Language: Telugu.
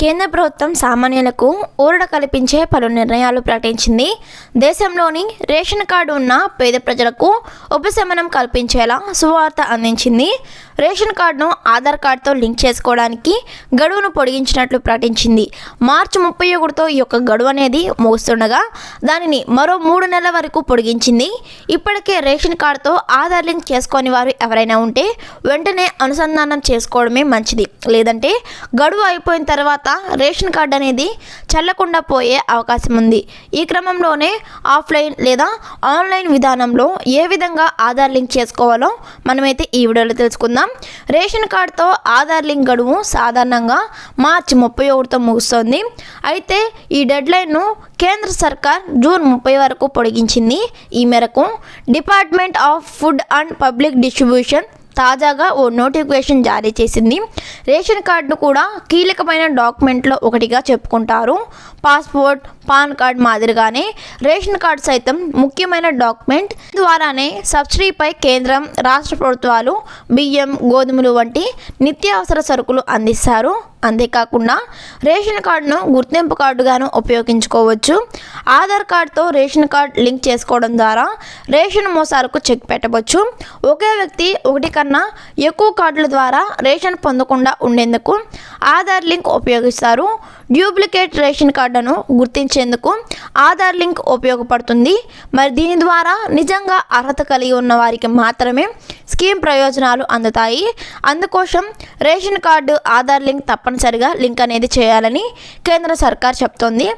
కేంద్ర ప్రభుత్వం సామాన్యులకు ఊరట కల్పించే పలు నిర్ణయాలు ప్రకటించింది. దేశంలోని రేషన్ కార్డు ఉన్న పేద ప్రజలకు ఉపశమనం కల్పించేలా సువార్త అందించింది. రేషన్ కార్డును ఆధార్ కార్డుతో లింక్ చేసుకోవడానికి గడువును పొడిగించినట్లు ప్రకటించింది. మార్చి ముప్పై ఒకటితో ఈ యొక్క గడువు అనేది ముగుస్తుండగా దానిని మరో మూడు నెలల వరకు పొడిగించింది. ఇప్పటికే రేషన్ కార్డుతో ఆధార్ లింక్ చేసుకొని వారు ఎవరైనా ఉంటే వెంటనే అనుసంధానం చేసుకోవడమే మంచిది. లేదంటే గడువు అయిపోయిన తర్వాత రేషన్ కార్డు అనేది చల్లకుండా పోయే అవకాశం ఉంది. ఈ క్రమంలోనే ఆఫ్లైన్ లేదా ఆన్లైన్ విధానంలో ఏ విధంగా ఆధార్ లింక్ చేసుకోవాలో మనమైతే ఈ వీడియోలో తెలుసుకుందాం. రేషన్ కార్డుతో ఆధార్ లింక్ గడువు సాధారణంగా మార్చి ముప్పై ఒకటితో ముగుస్తుంది. అయితే ఈ డెడ్లైన్ను కేంద్ర సర్కార్ జూన్ ముప్పై వరకు పొడిగించింది. ఈ మేరకు department of food and public distribution తాజాగా ఓ నోటిఫికేషన్ జారీ చేసింది. రేషన్ కార్డును కూడా కీలకమైన డాక్యుమెంట్లో ఒకటిగా చెప్పుకుంటారు. పాస్పోర్ట్ పాన్ కార్డ్ మాదిరిగానే రేషన్ కార్డు సైతం ముఖ్యమైన డాక్యుమెంట్. ద్వారానే సబ్సిడీపై కేంద్రం రాష్ట్ర ప్రభుత్వాలు బియ్యం గోధుమలు వంటి నిత్యావసర సరుకులు అందిస్తారు. అంతేకాకుండా రేషన్ కార్డును గుర్తింపు కార్డుగాను ఉపయోగించుకోవచ్చు. ఆధార్ కార్డుతో రేషన్ కార్డ్ లింక్ చేసుకోవడం ద్వారా రేషన్ మోసాలకు చెక్ పెట్టవచ్చు. ఒకే వ్యక్తి ఒకటి కన్నా ఎక్కువ కార్డుల ద్వారా రేషన్ పొందకుండా ఉండేందుకు ఆధార్ లింక్ ఉపయోగిస్తారు. డూప్లికేట్ రేషన్ కార్డును గుర్తించేందుకు ఆధార్ లింక్ ఉపయోగపడుతుంది. మరి దీని ద్వారా నిజంగా అర్హత కలిగి ఉన్న వారికి మాత్రమే స్కీమ్ ప్రయోజనాలు అందుతాయి. అందుకోసం రేషన్ కార్డు ఆధార్ లింక్ తప్పనిసరిగా లింక్ అనేది చేయాలని కేంద్ర సర్కార్ చెప్తోంది.